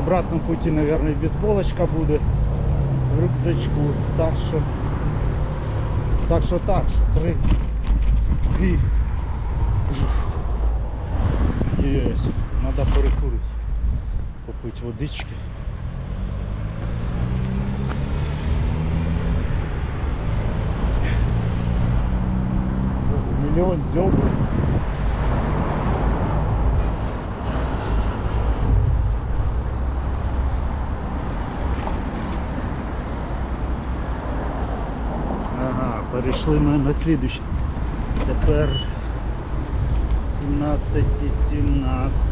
обратному путі, мабуть, бейсболочка буде в рюкзачку. Так що так що так, що три. Дві. Єс. Треба перекурити. Попити водички. Мільйон зьобрів. Ага, перейшли ми на слідуще. Тепер 17 і 17.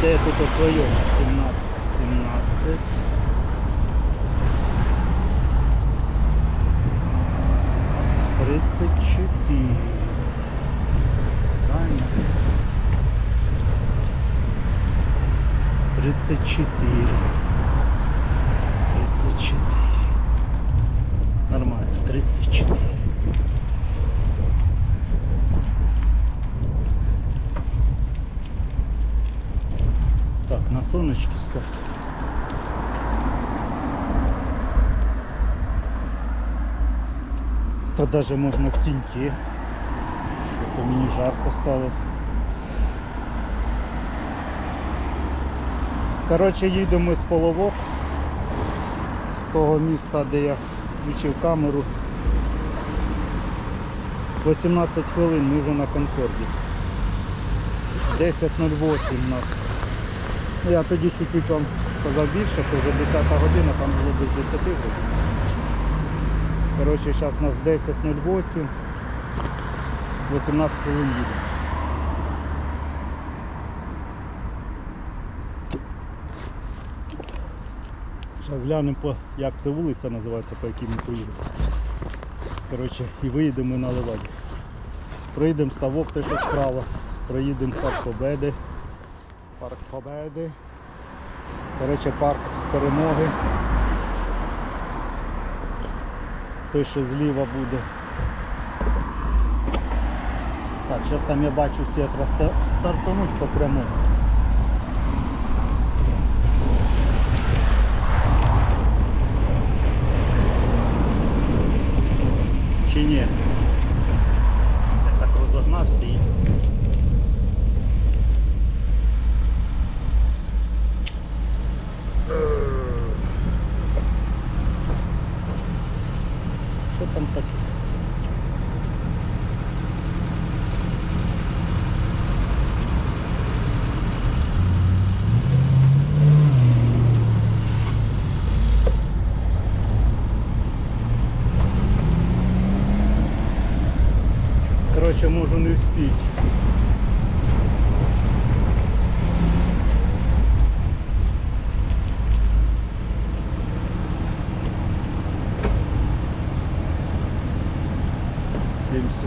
Це я тут у своєму 17, 17. Тридцать четыре. Правильно? Тридцать четыре. Тридцать четыре. Нормально, 34. Так, на сонечке стать. Та даже можна в тіньки. Що-то мені жарко стало. Коротше, їдемо з половок з того міста, де я включив камеру. 18 хвилин ми вже на Конкорді. 10.08 у нас. Ну, Я тоді чуть-чуть вам сказав більше, що вже 10 година, там було без 10 годин. Коротше, зараз у нас 10.08. 18 хвилин їде. Зараз глянемо, по, як це вулиця називається, по якій ми поїдемо. Коротше, і виїдемо на Леваді. Проїдемо ставок, те, що справа. Проїдемо парк Победи. Парк Победи. Коротше, парк перемоги. Той, що зліва буде. Так, зараз там я бачу всі якраз стартануть по прямому. Чи? Я так розогнався і.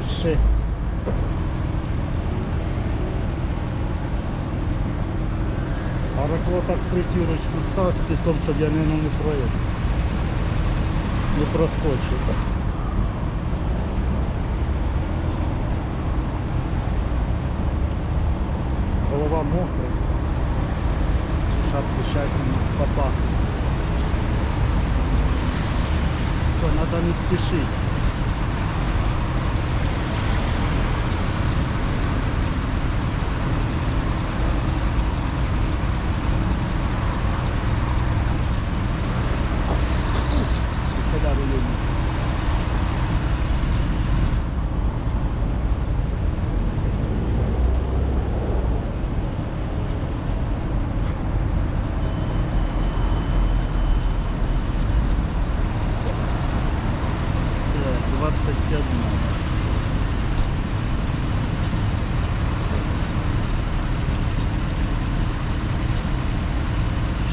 6. Аракло так притірочку став з пісом, щоб я не, не проїв. Не проскочив. Голова мокра. Шапки щастя попахнуть. Все, треба не спішити. 21.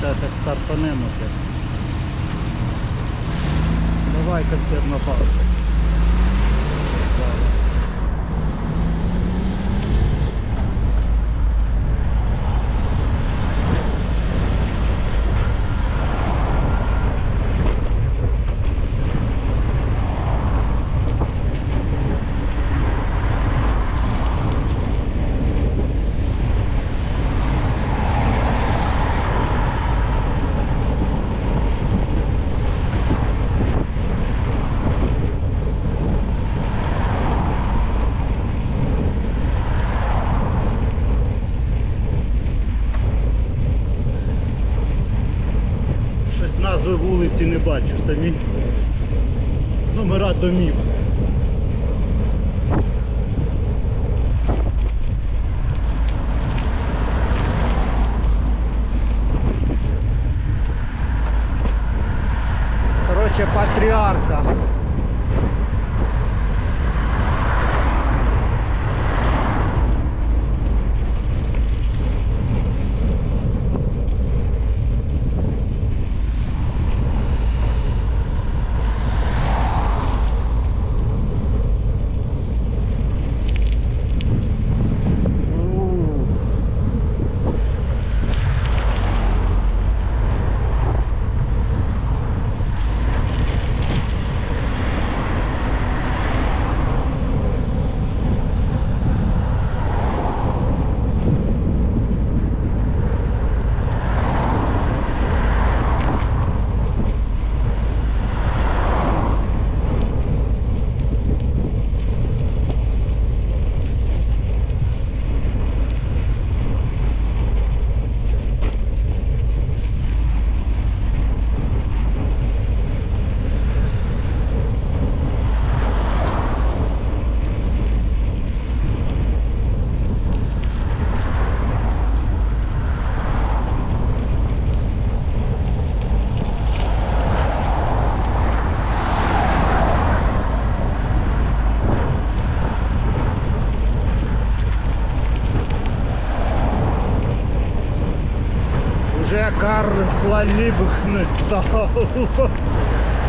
Зараз як стартанемо. Давай концерт пару. щось бачу, самі номера домів. Короче, патріарха. Уже Карла Либхнетау.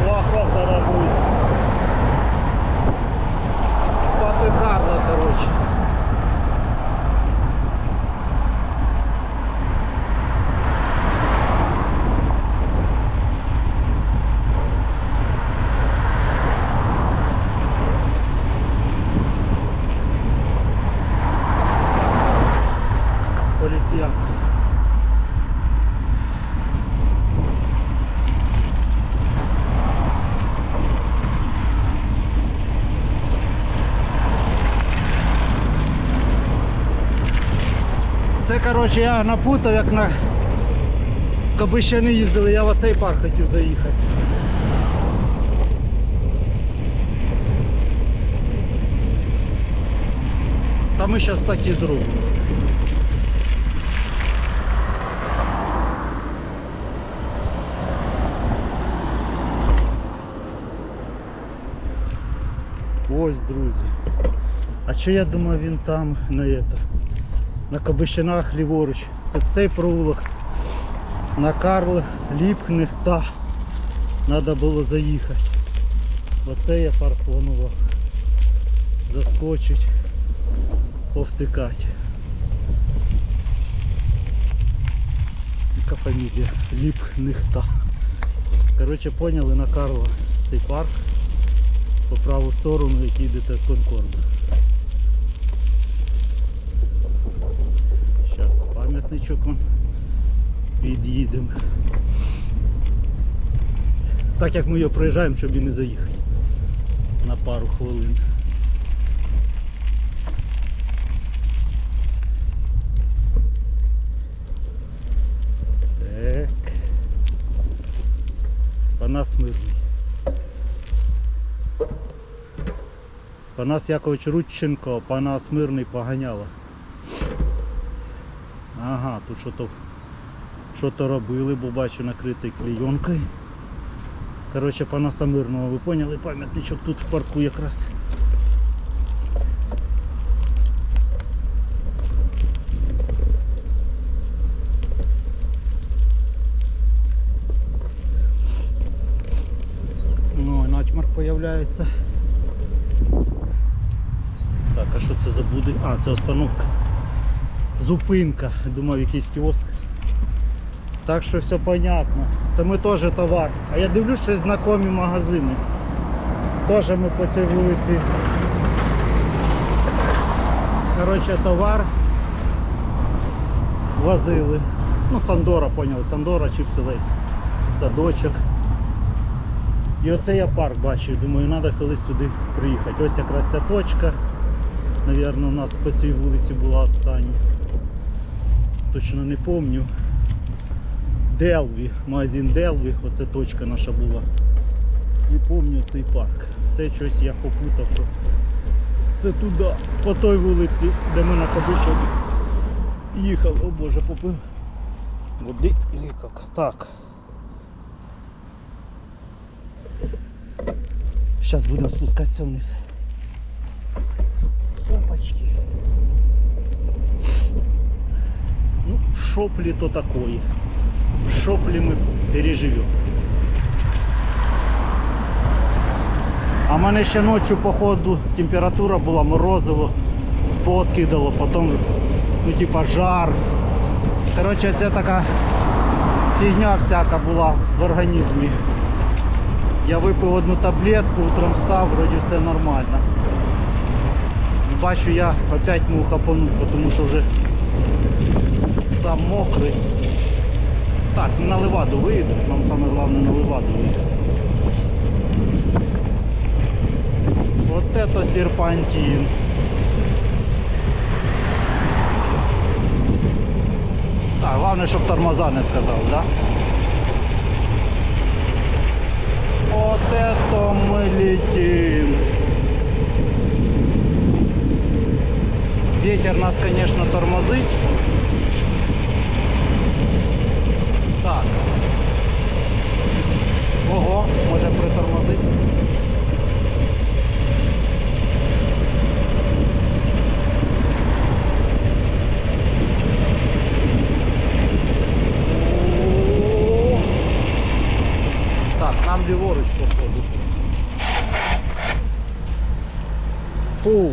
Плохо, дорогой. Папы Карла, короче. Полициянт. Це коротше я напутав, як на Кабищани їздили, я в оцей парк хотів заїхати. Та ми зараз так і зробимо. Ось, друзі. А що я думав він там на это, на Кабищинах ліворуч. Це цей провулок. На Карл Ліпхних та треба було заїхати. Оце я парк планував. Заскочить, повтикати. Яка фамілія? Ліпхнихта. Коротше, поняли на Карла цей парк по праву сторону, який йдете в Конкорд. Вон під'їдемо. Так як ми його проїжджаємо, щоб і не заїхати. На пару хвилин. Так. Панас мирний. Панас Якович Рудченко, Панас мирний поганяло. Ага, тут що то що робили, бо бачу накритий клейонкою. Коротше, Панаса Мирного, ви поняли, пам'ятничок тут в парку якраз. Ну, начмарк появляється. Так, а що це за буде? А, це остановка. Зупинка. Думав якийсь кіоск. Так що все понятно. Це ми теж товар. А я дивлюсь, що знайомі магазини. Теж ми по цій вулиці. Коротше, товар возили. Ну, Сандора, поняли, Сандора, чіпси Лейс. Садочок. І оце я парк бачив, думаю, треба колись сюди приїхати. Ось якраз ця точка. Навірно, у нас по цій вулиці була остання. Точно не пам'ятаю. Делві, магазин Делві, оце точка наша була. І пам'ятаю цей парк. Це щось я попутав, що це туди, по той вулиці, де ми на Кабишеві їхали. О Боже, попив. Води і. Так. Зараз будемо спускатися вниз. Опачки. Ну, шопли то такое. Шопли мы переживем. А в мене ще ночі, походу, температура була, морозило, подкидало, потім, ну типа жар. Коротше, це така фігня всяка була в організмі. Я випив одну таблетку, утром встав, вроді все нормально. Бачу, я опять мог хапануть, тому що вже сам мокрий. Так, ми на Леваду виїдемо, нам саме головне на Леваду виїдемо. Вот это серпантин. Так, головне, щоб тормоза не отказали, да? Вот это мы летим. Ветер нас, конечно, тормозить. Ого, може притормозить. О. Так, нам ліворуч походу. Фу.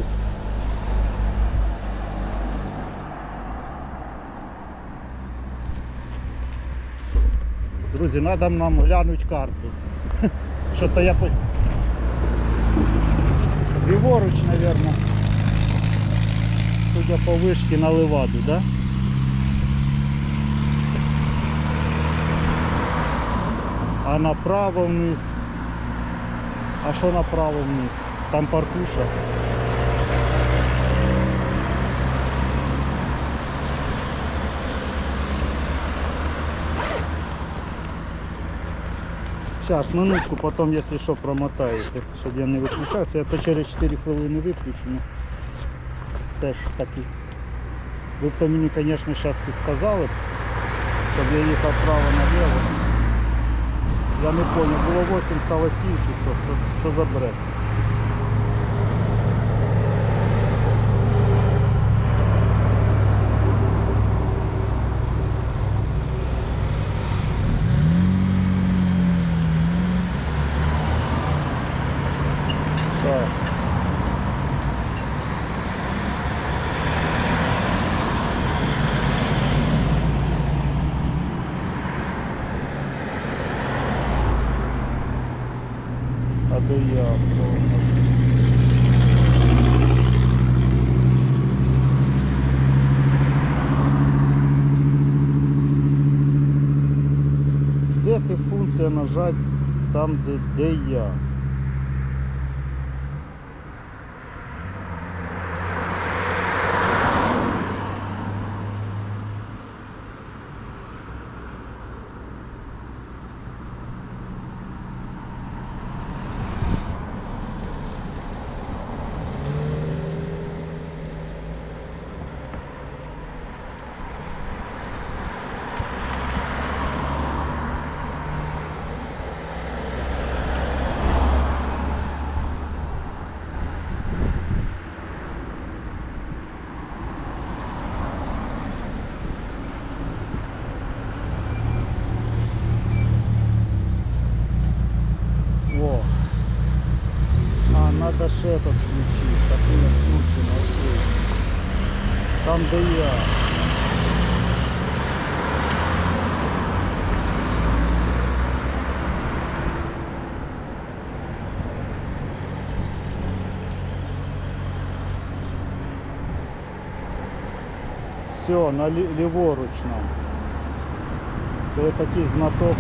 Друзі, треба нам глянути карту. Що то я. Ліворуч, мабуть. Судя по вишки на Леваду, да? А направо вниз. А що направо вниз? Там паркуша. Сейчас, минутку, потом, если що, промотаєте, щоб я не виключався. Я то через 4 хвилини выключу, но все ж таки. Ви б то мені, звісно, зараз підсказали, щоб я їхав право наліво. Я не понял, було 8, стало 7 чи що, що, що за бред? Де ти функція нажать там, де, де я? Надо ж этот включить. Так и не включено. окей. Там, где я. Все, на лі- ліворуч нам. Це такий знаток.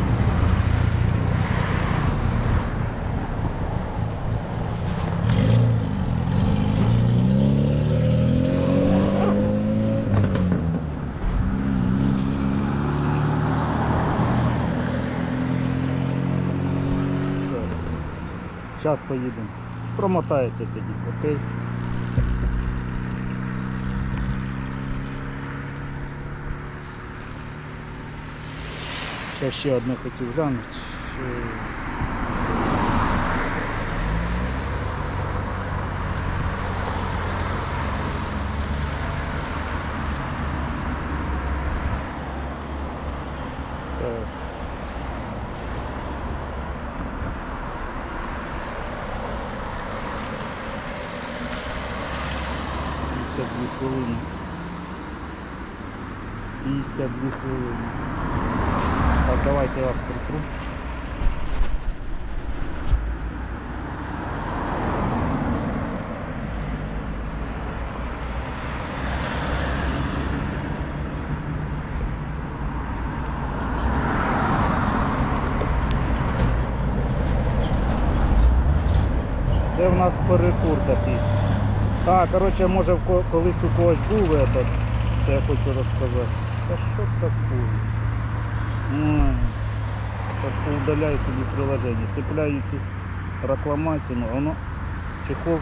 Зараз поїдемо. Промотаєте тоді, окей? Ще ще одне хотів глянути. 52 хвилини. Так, давайте я вас притру. Це в нас перекур такий. Так, коротше, може колись у когось був этот, це я хочу розказати. Та що такое? Просто удаляю собі приложення. Цепляю цю оно воно чехол